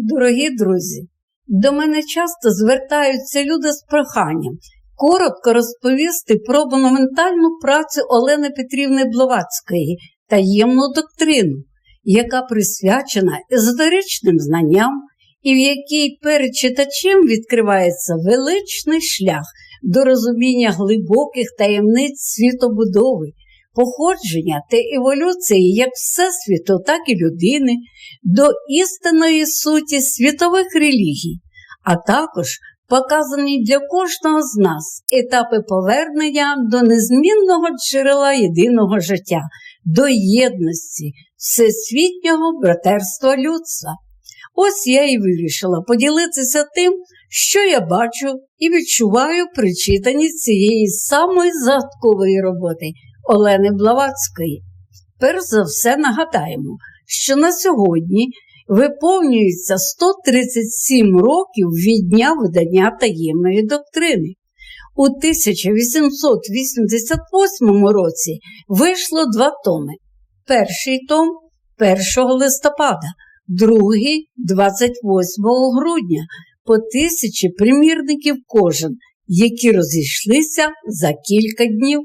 Дорогі друзі, до мене часто звертаються люди з проханням коротко розповісти про монументальну працю Олени Петрівни Блаватської таємну доктрину, яка присвячена езотеричним знанням і в якій перед читачем відкривається величний шлях до розуміння глибоких таємниць світобудови, походження та еволюції як Всесвіту, так і людини, до істинної суті світових релігій, а також показані для кожного з нас етапи повернення до незмінного джерела єдиного життя, до єдності, всесвітнього братерства людства. Ось я і вирішила поділитися тим, що я бачу і відчуваю при читанні цієї самої загадкової роботи Олени Блаватської. Перш за все нагадаємо, що на сьогодні виповнюється 137 років від дня видання таємної доктрини. У 1888 році вийшло два томи. Перший том 1 листопада, другий 28 грудня, по тисячі примірників кожен, які розійшлися за кілька днів.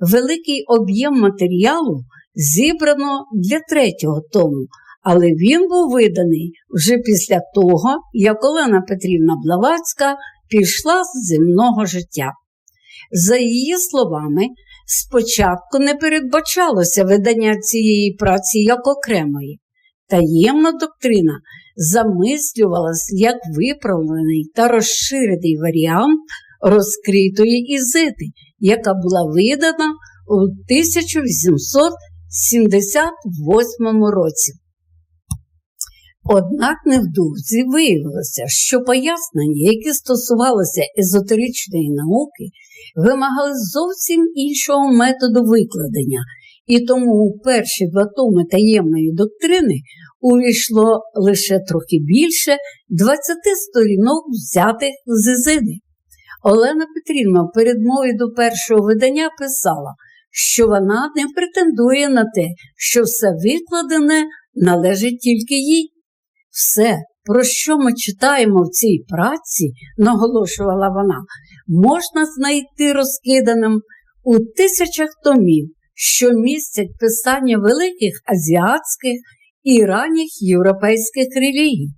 Великий об'єм матеріалу зібрано для третього тому, але він був виданий вже після того, як Олена Петрівна Блавацька пішла з земного життя. За її словами, спочатку не передбачалося видання цієї праці як окремої. Таємна доктрина замислювалась як виправлений та розширений варіант розкритої ізити, яка була видана у 1878 році. Однак невдовзі виявилося, що пояснення, які стосувалися езотеричної науки, вимагали зовсім іншого методу викладення, і тому у перші два томи таємної доктрини увійшло лише трохи більше 20 сторінок взятих з Ізиди. Олена Петрівна в передмові до першого видання писала, що вона не претендує на те, що все викладене належить тільки їй. Все, про що ми читаємо в цій праці, наголошувала вона, можна знайти розкиданим у тисячах томів, що містять писання великих азіатських і ранніх європейських релігій,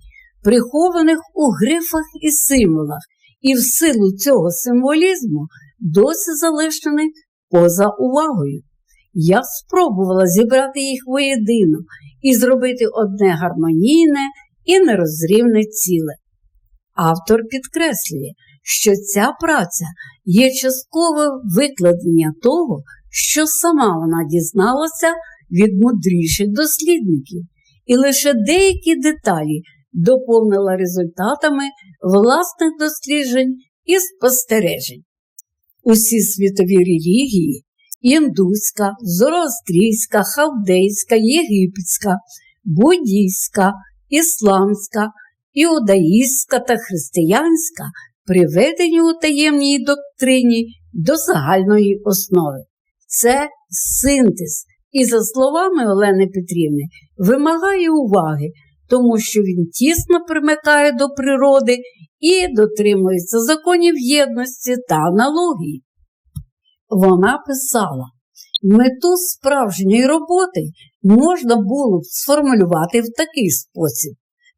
прихованих у грифах і символах, і в силу цього символізму досі залишених поза увагою. Я спробувала зібрати їх воєдино і зробити одне гармонійне і нерозрівне ціле. Автор підкреслює, що ця праця є часткове викладення того, що сама вона дізналася від мудріших дослідників, і лише деякі деталі доповнила результатами власних досліджень і спостережень. Усі світові релігії індуська, зороастрійська, халдейська, єгипетська, буддійська, ісламська, іудаїстська та християнська приведені у таємній доктрині до загальної основи. Це синтез, і, за словами Олени Петрівни, вимагає уваги, тому що він тісно примикає до природи і дотримується законів єдності та аналогії. Вона писала, мету справжньої роботи можна було б сформулювати в такий спосіб,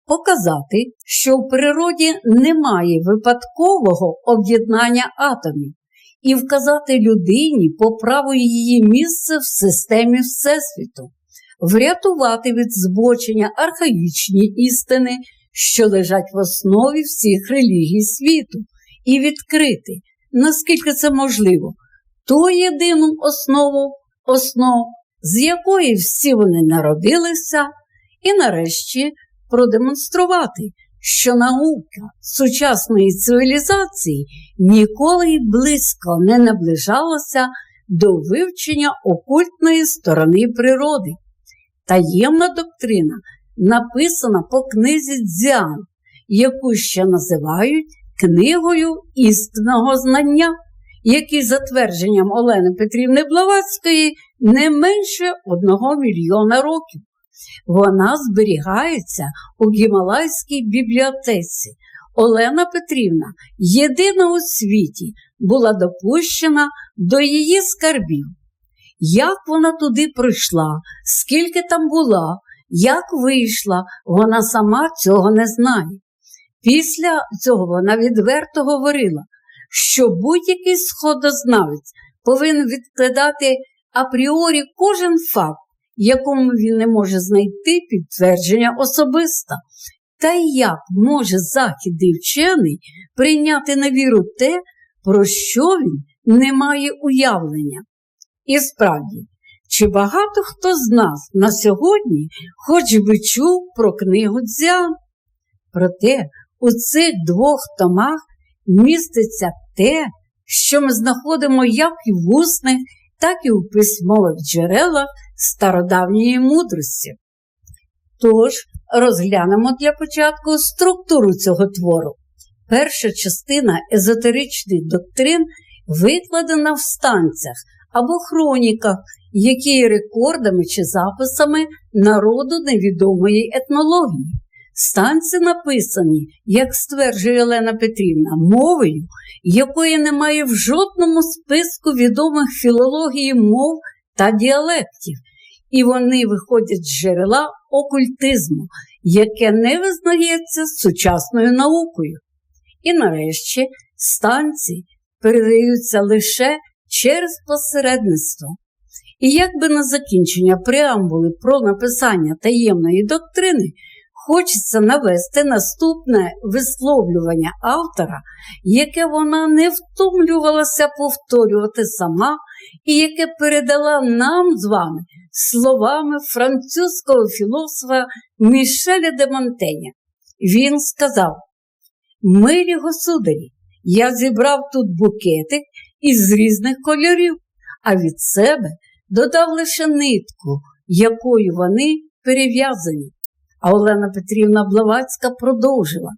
показати, що в природі немає випадкового об'єднання атомів, і вказати людині по праву її місце в системі Всесвіту, врятувати від збочення архаїчні істини, що лежать в основі всіх релігій світу, і відкрити, наскільки це можливо, ту єдину основу основ, з якої всі вони народилися, і нарешті продемонструвати, що наука сучасної цивілізації ніколи й близько не наближалася до вивчення окультної сторони природи. Таємна доктрина написана по книзі Дзян, яку ще називають книгою істинного знання, який, за твердженням Олени Петрівни Блаватської, не менше одного мільйона років. Вона зберігається у Гімалайській бібліотеці. Олена Петрівна, єдина у світі, була допущена до її скарбів. Як вона туди прийшла, скільки там була, як вийшла, вона сама цього не знає. Після цього вона відверто говорила, що будь-який сходознавець повинен відкладати апріорі кожен факт, якому він не може знайти підтвердження особисто. Та як може західний вчений прийняти на віру те, про що він не має уявлення? І справді, чи багато хто з нас на сьогодні хоч би чув про книгу Дзян? Проте у цих двох томах міститься те, що ми знаходимо як і в усних, так і у письмових джерелах стародавньої мудрості. Тож розглянемо для початку структуру цього твору. Перша частина езотеричних доктрин викладена в станціях або хроніках, які є рекордами чи записами народу невідомої етнології. Станці написані, як стверджує Олена Петрівна, мовою, якої немає в жодному списку відомих філології мов та діалектів, і вони виходять з джерела окультизму, яке не визнається сучасною наукою. І нарешті станції передаються лише через посередництво. І якби на закінчення преамбули про написання таємної доктрини хочеться навести наступне висловлювання автора, яке вона не втомлювалася повторювати сама, і яке передала нам з вами словами французького філософа Мішеля де Монтеня. Він сказав: Милі государі, я зібрав тут букетик із різних кольорів, а від себе додав лише нитку, якою вони перев'язані. А Олена Петрівна Блавацька продовжила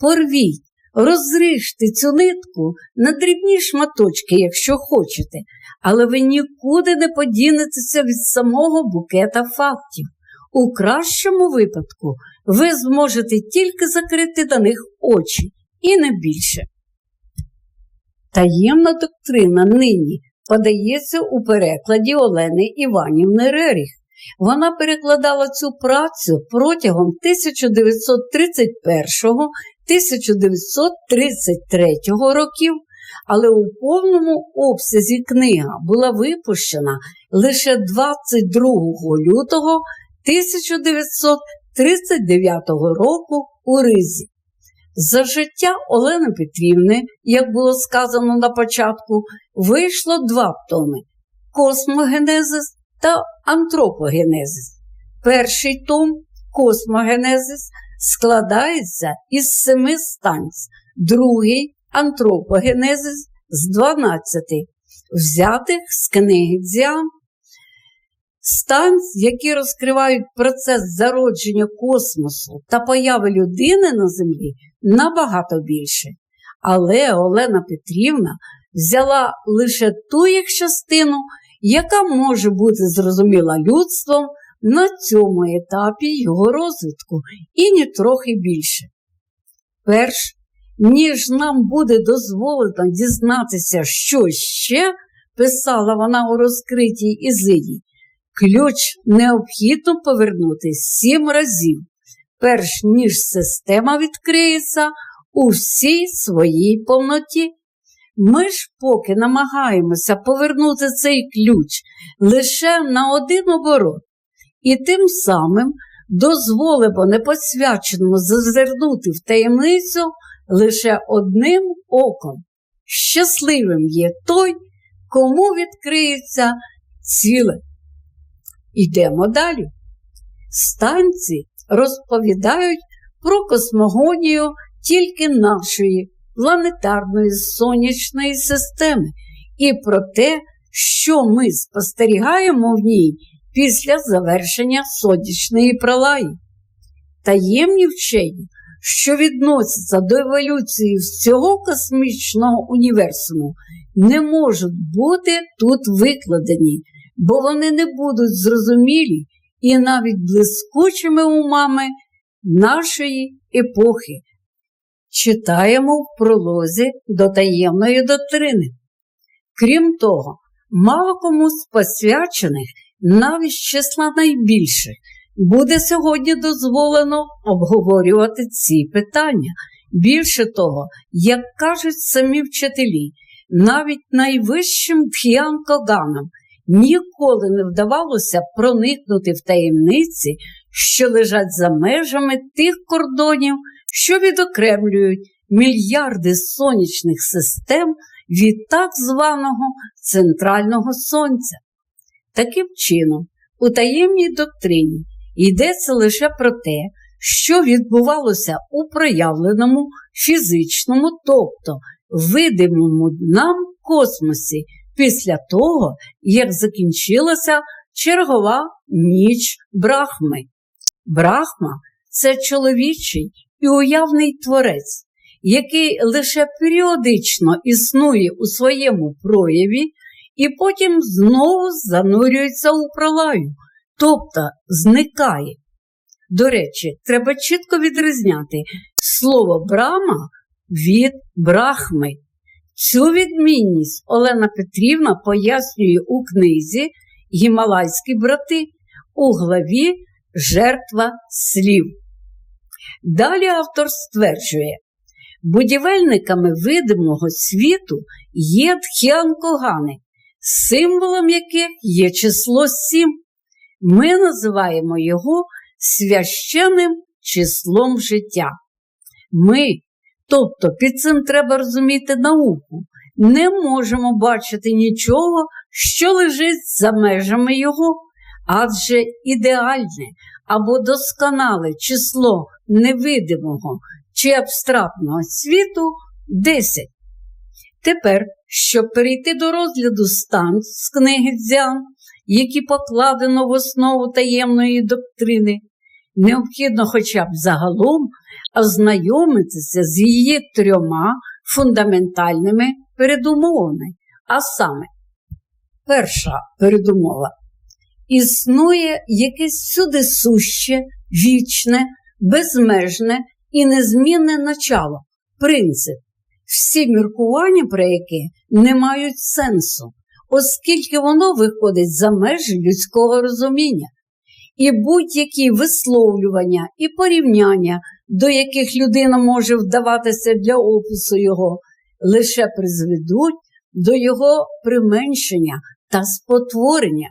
порвіть, розріжте цю нитку на дрібні шматочки, якщо хочете, але ви нікуди не подінетеся від самого букета фактів. У кращому випадку ви зможете тільки закрити на них очі і не більше. Таємна доктрина нині подається у перекладі Олени Іванівни Реріх. Вона перекладала цю працю протягом 1931-1933 років, але у повному обсязі книга була випущена лише 22 лютого 1939 року у Ризі. За життя Олени Петрівни, як було сказано на початку, вийшло два томи Космогенезис та антропогенезис. Перший том космогенезис складається із семи станць, другий антропогенезис з 12, взятих з книги Дзян. Станць, які розкривають процес зародження космосу та появи людини на Землі, набагато більше. Але Олена Петрівна взяла лише ту їх частину, яка може бути зрозуміла людством на цьому етапі його розвитку і ні трохи більше. Перш ніж нам буде дозволено дізнатися, що ще, писала вона у розкритій Ізиді, ключ необхідно повернути сім разів, перш ніж система відкриється у всій своїй повноті. Ми ж поки намагаємося повернути цей ключ лише на один оборот, і тим самим дозволимо непосвяченому зазирнути в таємницю лише одним оком. Щасливим є той, кому відкриється ціле. Йдемо далі. Станці розповідають про космогонію тільки нашої планетарної сонячної системи і про те, що ми спостерігаємо в ній після завершення сонячної пролаї. Таємні вчені, що відносяться до еволюції всього космічного універсуму, не можуть бути тут викладені, бо вони не будуть зрозумілі і навіть блискучими умами нашої епохи. Читаємо в пролозі до таємної доктрини. Крім того, мало кому з посвячених, навіть з числа найбільших, буде сьогодні дозволено обговорювати ці питання. Більше того, як кажуть самі вчителі, навіть найвищим п'янкоганам ніколи не вдавалося проникнути в таємниці, що лежать за межами тих кордонів, що відокремлюють мільярди сонячних систем від так званого центрального сонця. Таким чином, у таємній доктрині йдеться лише про те, що відбувалося у проявленому фізичному, тобто видимому нам космосі після того, як закінчилася чергова ніч Брахми. Брахма це чоловічий і уявний творець, який лише періодично існує у своєму прояві і потім знову занурюється у пролаю, тобто зникає. До речі, треба чітко відрізняти слово Брама від Брахми. Цю відмінність Олена Петрівна пояснює у книзі Гімалайські брати у главі Жертва слів. Далі автор стверджує, будівельниками видимого світу є тхіанкогани, символом яких є число сім. Ми називаємо його священним числом життя. Ми, тобто під цим треба розуміти науку, не можемо бачити нічого, що лежить за межами його, адже ідеальне або досконале число невидимого чи абстрактного світу 10. Тепер, щоб перейти до розгляду стан з книги Дзян, які покладено в основу таємної доктрини, необхідно хоча б загалом ознайомитися з її трьома фундаментальними передумовами. А саме, перша передумова існує якесь всюди суще, вічне, безмежне і незмінне начало, принцип, всі міркування про яке не мають сенсу, оскільки воно виходить за межі людського розуміння. І будь-які висловлювання і порівняння, до яких людина може вдаватися для опису його, лише призведуть до його применшення та спотворення.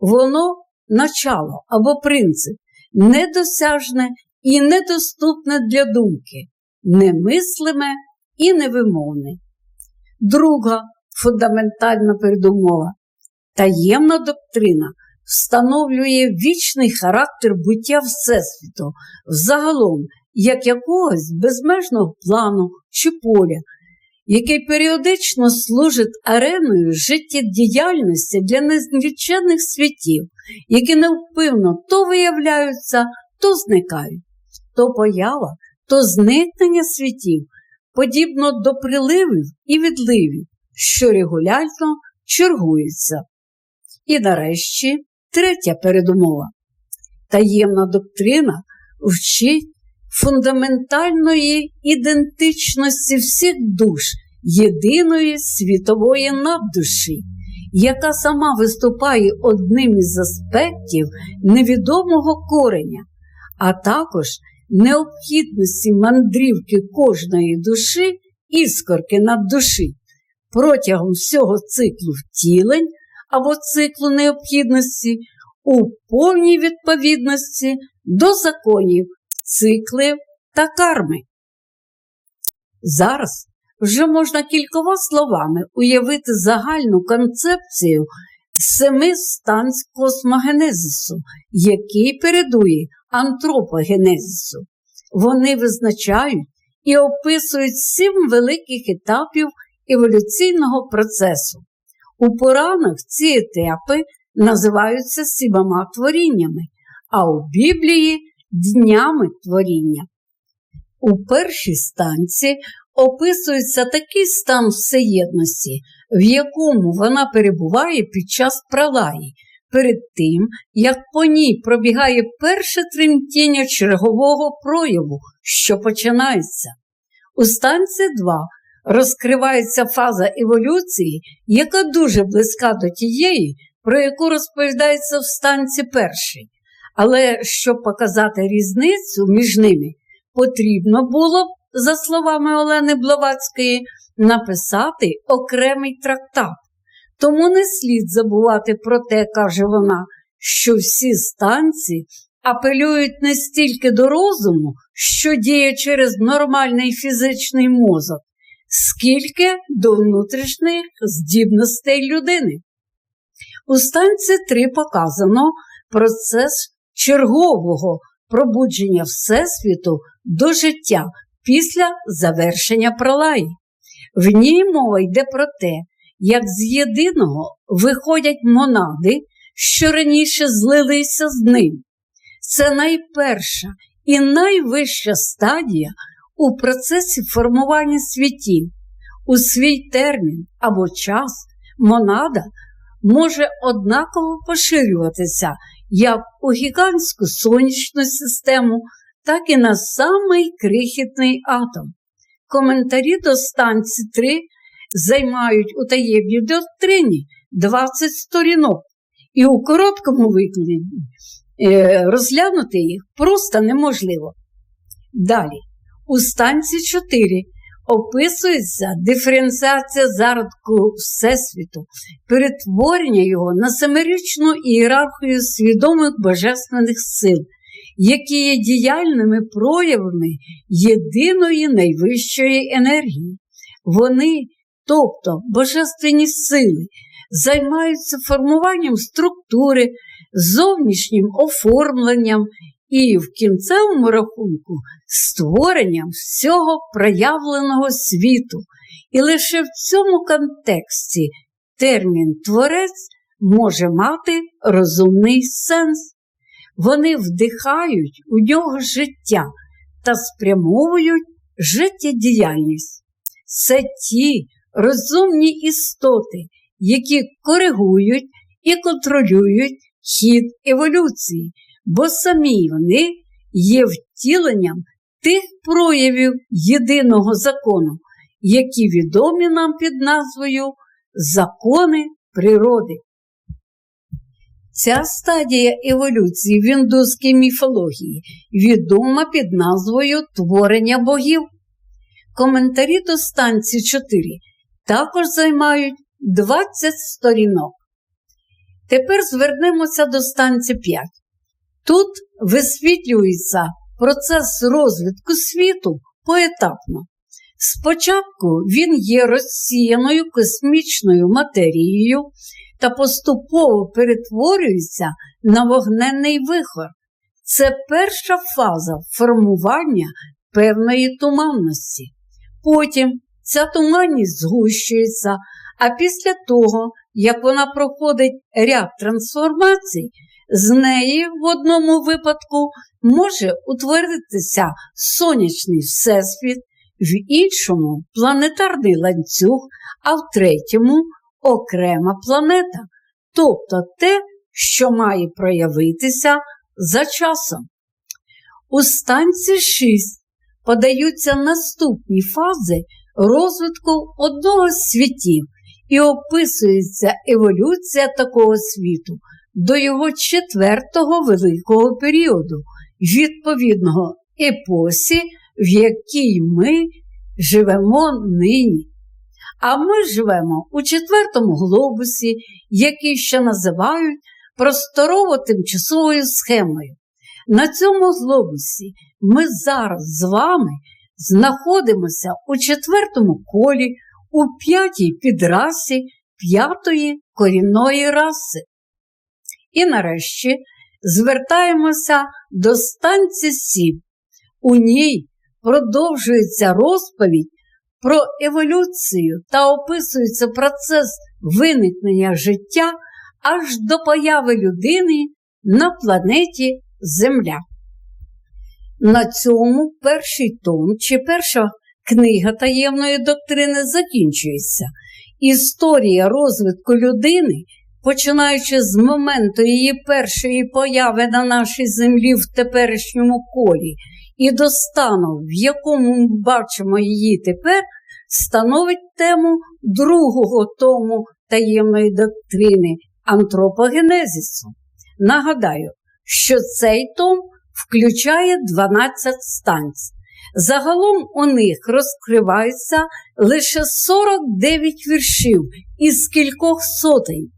Воно начало або принцип недосяжне і недоступне для думки, немислиме і невимовне. Друга фундаментальна передумова таємна доктрина встановлює вічний характер буття Всесвіту, взагалом, як якогось безмежного плану чи поля, який періодично служить ареною життєдіяльності для незлічених світів, які невпивно то виявляються, то зникають, то поява, то зникнення світів, подібно до приливів і відливів, що регулярно чергуються. І нарешті третя передумова. Таємна доктрина вчить фундаментальної ідентичності всіх душ єдиної світової наддуші, яка сама виступає одним із аспектів невідомого кореня, а також необхідності мандрівки кожної душі іскорки над душі протягом всього циклу втілень або циклу необхідності у повній відповідності до законів, циклів та карми. Зараз вже можна кількома словами уявити загальну концепцію семи станць космогенезису, який передує антропогенезису. Вони визначають і описують сім великих етапів еволюційного процесу. У Поранах ці етапи називаються сімома творіннями, а у Біблії днями творіння. У першій станції описується такий стан всеєдності, в якому вона перебуває під час пралаї, перед тим, як по ній пробігає перше тремтіння чергового прояву, що починається. У станції 2 розкривається фаза еволюції, яка дуже близька до тієї, про яку розповідається в станці першій. Але щоб показати різницю між ними, потрібно було б, за словами Олени Блавацької, написати окремий трактат. Тому не слід забувати про те, каже вона, що всі станції апелюють не стільки до розуму, що діє через нормальний фізичний мозок, скільки до внутрішніх здібностей людини. У станції 3 показано процес чергового пробудження Всесвіту до життя після завершення пролаї. В ній мова йде про те, як з єдиного виходять монади, що раніше злилися з ним. Це найперша і найвища стадія у процесі формування світів. У свій термін або час монада може однаково поширюватися як у гігантську сонячну систему, так і на самий крихітний атом. Коментарі до станції 3 займають у таємній доктрині 20 сторінок, і у короткому викладі е, розглянути їх просто неможливо. Далі, у станції 4 описується диференціація зародку Всесвіту, перетворення його на семирічну ієрархію свідомих божественних сил, які є діяльними проявами єдиної найвищої енергії. Вони, тобто божественні сили, займаються формуванням структури, зовнішнім оформленням і в кінцевому рахунку створенням всього проявленого світу. І лише в цьому контексті термін творець може мати розумний сенс. Вони вдихають у нього життя та спрямовують життєдіяльність. Це ті розумні істоти, які коригують і контролюють хід еволюції, бо самі вони є втіленням тих проявів єдиного закону, які відомі нам під назвою закони природи. Ця стадія еволюції в індуській міфології відома під назвою творення богів. Коментарі до станції 4 також займають 20 сторінок. Тепер звернемося до станції 5. Тут висвітлюється процес розвитку світу поетапно. Спочатку він є розсіяною космічною матерією та поступово перетворюється на вогненний вихор. Це перша фаза формування певної туманності. Потім ця туманність згущується, а після того, як вона проходить ряд трансформацій, з неї в одному випадку може утворитися сонячний всесвіт, в іншому планетарний ланцюг, а в третьому окрема планета, тобто те, що має проявитися за часом. У станції 6 подаються наступні фази розвитку одного з світів і описується еволюція такого світу до його четвертого великого періоду, відповідного епосі, в якій ми живемо нині. А ми живемо у четвертому глобусі, який ще називають просторово-тимчасовою схемою. На цьому глобусі ми зараз з вами знаходимося у четвертому колі, у п'ятій підрасі п'ятої корінної раси. І нарешті звертаємося до станції 7. У ній продовжується розповідь про еволюцію та описується процес виникнення життя аж до появи людини на планеті Земля. На цьому перший том чи перша книга таємної доктрини закінчується. Історія розвитку людини починаючи з моменту її першої появи на нашій землі в теперішньому колі, і до стану, в якому ми бачимо її тепер, становить тему другого тому таємної доктрини антропогенезису. Нагадаю, що цей том включає 12 станцій. Загалом у них розкривається лише 49 віршів із кількох сотень.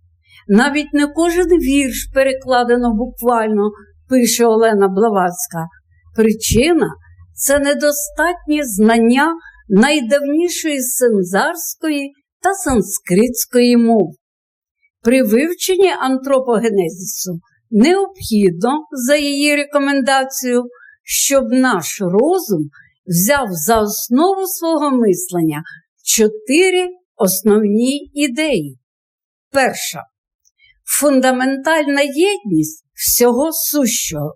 Навіть не кожен вірш перекладено буквально, пише Олена Блаватська. Причина це недостатнє знання найдавнішої сензарської та санскритської мов. При вивченні антропогенезису необхідно, за її рекомендацією, щоб наш розум взяв за основу свого мислення чотири основні ідеї. Перша фундаментальна єдність всього сущого.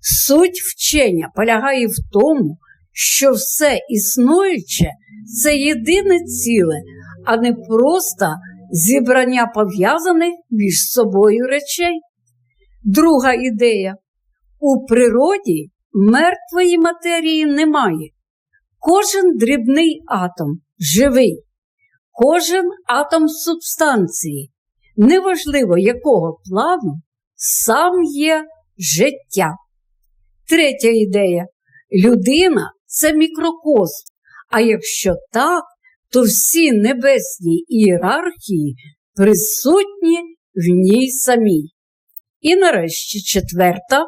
Суть вчення полягає в тому, що все існуюче це єдине ціле, а не просто зібрання пов'язаних між собою речей. Друга ідея. У природі мертвої матерії немає. Кожен дрібний атом живий, кожен атом субстанції, неважливо якого плану, сам є життя. Третя ідея. Людина це мікрокосм, а якщо так, то всі небесні ієрархії присутні в ній самій. І нарешті четверта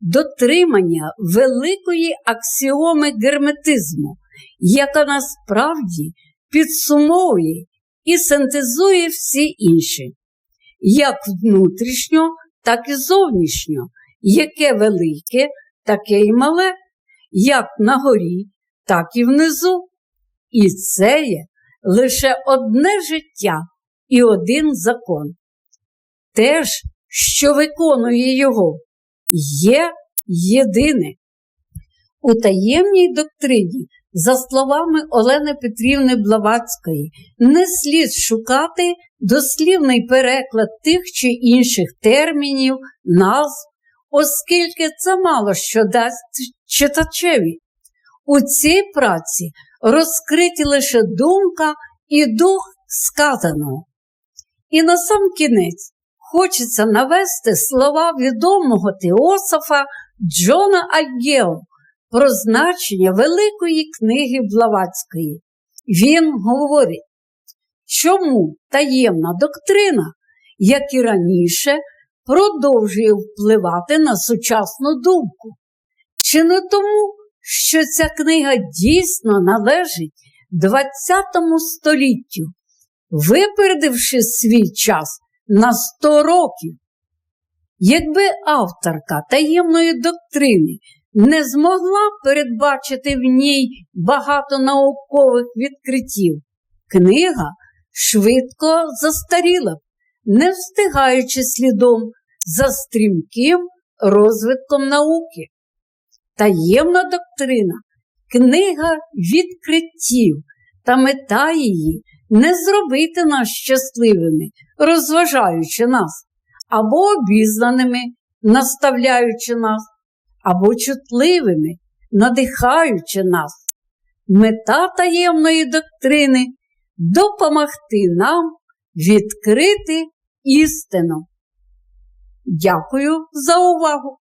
дотримання великої аксіоми герметизму, яка насправді підсумовує і синтезує всі інші, як внутрішньо, так і зовнішньо, яке велике, таке і мале, як на горі, так і внизу. І це є лише одне життя і один закон. Те ж, що виконує його, є єдине. У таємній доктрині, за словами Олени Петрівни Блаватської, не слід шукати дослівний переклад тих чи інших термінів, назв, оскільки це мало що дасть читачеві. У цій праці розкриті лише думка і дух сказаного. І на сам кінець хочеться навести слова відомого теософа Джона Альгео про значення Великої книги Блаватської. Він говорить, чому таємна доктрина, як і раніше, продовжує впливати на сучасну думку. Чи не тому, що ця книга дійсно належить ХХ століттю, випередивши свій час на 100 років? Якби авторка таємної доктрини не змогла передбачити в ній багато наукових відкриттів, книга швидко застаріла не встигаючи слідом за стрімким розвитком науки. Таємна доктрина, книга відкриттів та мета її не зробити нас щасливими, розважаючи нас, або обізнаними, наставляючи нас, або чутливими, надихаючи нас. Мета таємної доктрини допомогти нам відкрити істину. Дякую за увагу!